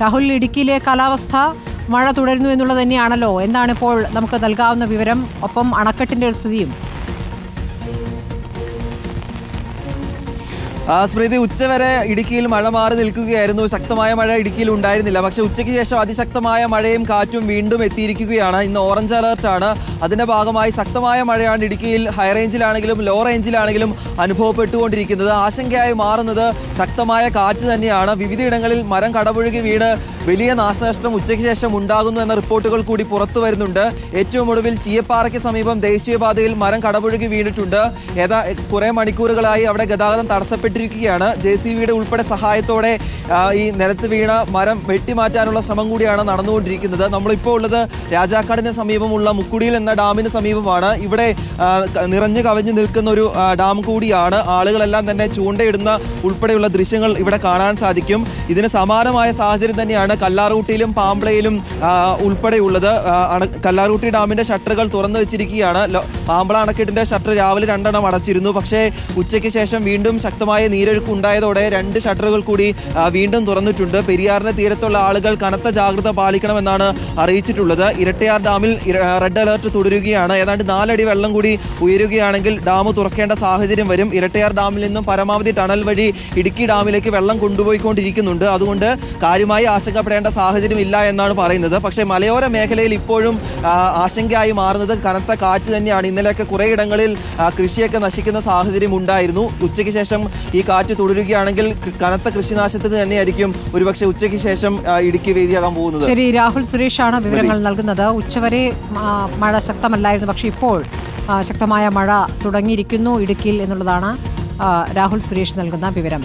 രാഹുൽ ഇടുക്കിയിലെ കാലാവസ്ഥ മഴ തുടരുന്നു എന്നുള്ളത് തന്നെയാണല്ലോ. എന്താണ് ഇപ്പോൾ നമുക്ക് നൽകാവുന്ന വിവരം? ഒപ്പം അണക്കെട്ടിന്റെ ഒരു സ്ഥിതിയും. സ്മൃതി ഉച്ചവരെ ഇടുക്കിയിൽ മഴ മാറി നിൽക്കുകയായിരുന്നു. ശക്തമായ മഴ ഇടുക്കിയിൽ ഉണ്ടായിരുന്നില്ല. പക്ഷെ ഉച്ചയ്ക്ക് ശേഷം അതിശക്തമായ മഴയും കാറ്റും വീണ്ടും എത്തിയിരിക്കുകയാണ്. ഇന്ന് ഓറഞ്ച് അലർട്ടാണ് അതിന്റെ ഭാഗമായി ശക്തമായ മഴയാണ് ഇടുക്കിയിൽ ഹൈ റേഞ്ചിലാണെങ്കിലും ലോ റേഞ്ചിലാണെങ്കിലും അനുഭവപ്പെട്ടുകൊണ്ടിരിക്കുന്നത്. ആശങ്കയായി മാറുന്നത് ശക്തമായ കാറ്റ് തന്നെയാണ്. വിവിധയിടങ്ങളിൽ മരം കടപുഴകി വീണ് വലിയ നാശനഷ്ടം ഉച്ചയ്ക്ക് ശേഷം ഉണ്ടാകുന്നു എന്ന റിപ്പോർട്ടുകൾ കൂടി പുറത്തു വരുന്നുണ്ട്. ഏറ്റവും ഒടുവിൽ ചീയപ്പാറയ്ക്ക് സമീപം ദേശീയപാതയിൽ മരം കടപുഴകി വീണിട്ടുണ്ട്. ഏതാ കുറേ മണിക്കൂറുകളായി അവിടെ ഗതാഗതം തടസ്സപ്പെട്ടിരിക്കുകയാണ് ജെ സി ബിയുടെ ഉൾപ്പെടെ സഹായത്തോടെ ഈ നിലത്ത് വീണ മരം വെട്ടിമാറ്റാനുള്ള ശ്രമം കൂടിയാണ് നടന്നുകൊണ്ടിരിക്കുന്നത്. നമ്മളിപ്പോൾ ഉള്ളത് രാജാക്കാടിന് സമീപമുള്ള മുക്കുടിയിൽ എന്ന ഡാമിന് സമീപമാണ്. ഇവിടെ നിറഞ്ഞു കവഞ്ഞു നിൽക്കുന്ന ഒരു ഡാം കൂടിയാണ്. ആളുകളെല്ലാം തന്നെ ചൂണ്ടയിടുന്ന ഉൾപ്പെടെയുള്ള ദൃശ്യങ്ങൾ ഇവിടെ കാണാൻ സാധിക്കും. ഇതിന് സമാനമായ സാഹചര്യം തന്നെയാണ് കല്ലാറൂട്ടിയിലും പാമ്പളയിലും ഉൾപ്പെടെയുള്ളത്. കല്ലാറൂട്ടി ഡാമിന്റെ ഷട്ടറുകൾ തുറന്നു വെച്ചിരിക്കുകയാണ്. പാമ്പള അണക്കെട്ടിന്റെ ഷട്ടർ രാവിലെ രണ്ടെണ്ണം അടച്ചിരുന്നു. പക്ഷേ ഉച്ചയ്ക്ക് ശേഷം വീണ്ടും ശക്തമായ നീരൊഴുക്ക് ഉണ്ടായതോടെ രണ്ട് ഷട്ടറുകൾ കൂടി വീണ്ടും തുറന്നിട്ടുണ്ട്. പെരിയാറിന്റെ തീരത്തുള്ള ആളുകൾ കനത്ത ജാഗ്രത പാലിക്കണമെന്നാണ് അറിയിച്ചിട്ടുള്ളത്. ഇരട്ടയാർ ഡാമിൽ റെഡ് അലർട്ട് തുടരുകയാണ്. ഏതാണ്ട് നാലടി വെള്ളം കൂടി ഉയരുകയാണെങ്കിൽ ഡാം തുറക്കേണ്ട സാഹചര്യം വരും. ഇരട്ടയാർ ഡാമിൽ നിന്നും പരമാവധി ടണൽ വഴി ഇടുക്കി ഡാമിലേക്ക് വെള്ളം കൊണ്ടുപോയിക്കൊണ്ടിരിക്കുന്നുണ്ട്. അതുകൊണ്ട് കാര്യമായി ആശങ്കപ്പെടേണ്ട സാഹചര്യം ഇല്ല എന്നാണ് പറയുന്നത്. പക്ഷേ മലയോര മേഖലയിൽ ഇപ്പോഴും ആശങ്കയായി മാറുന്നത് കനത്ത കാറ്റ് തന്നെയാണ്. ഇന്നലെയൊക്കെ കുറേ ഇടങ്ങളിൽ കൃഷിയൊക്കെ നശിക്കുന്ന സാഹചര്യം ഉണ്ടായിരുന്നു. ഉച്ചയ്ക്ക് ശേഷം ഈ കാറ്റ് തുടരുകയാണെങ്കിൽ കനത്ത കൃഷിനാശത്തിന് തന്നെയായിരിക്കും ഒരുപക്ഷെ ഉച്ചയ്ക്ക് ശേഷം ഇടുക്കി വേദിയാകാൻ പോകുന്നത്. ശരി രാഹുൽ സുരേഷാണ് വിവരങ്ങൾ നൽകുന്നത്. ഉച്ചവരെ മഴ ശക്തമല്ലായിരുന്നു. പക്ഷേ ഇപ്പോൾ ശക്തമായ മഴ തുടങ്ങിയിരിക്കുന്നു ഇടുക്കിയിൽ എന്നുള്ളതാണ് രാഹുൽ സുരേഷ് നൽകുന്ന വിവരം.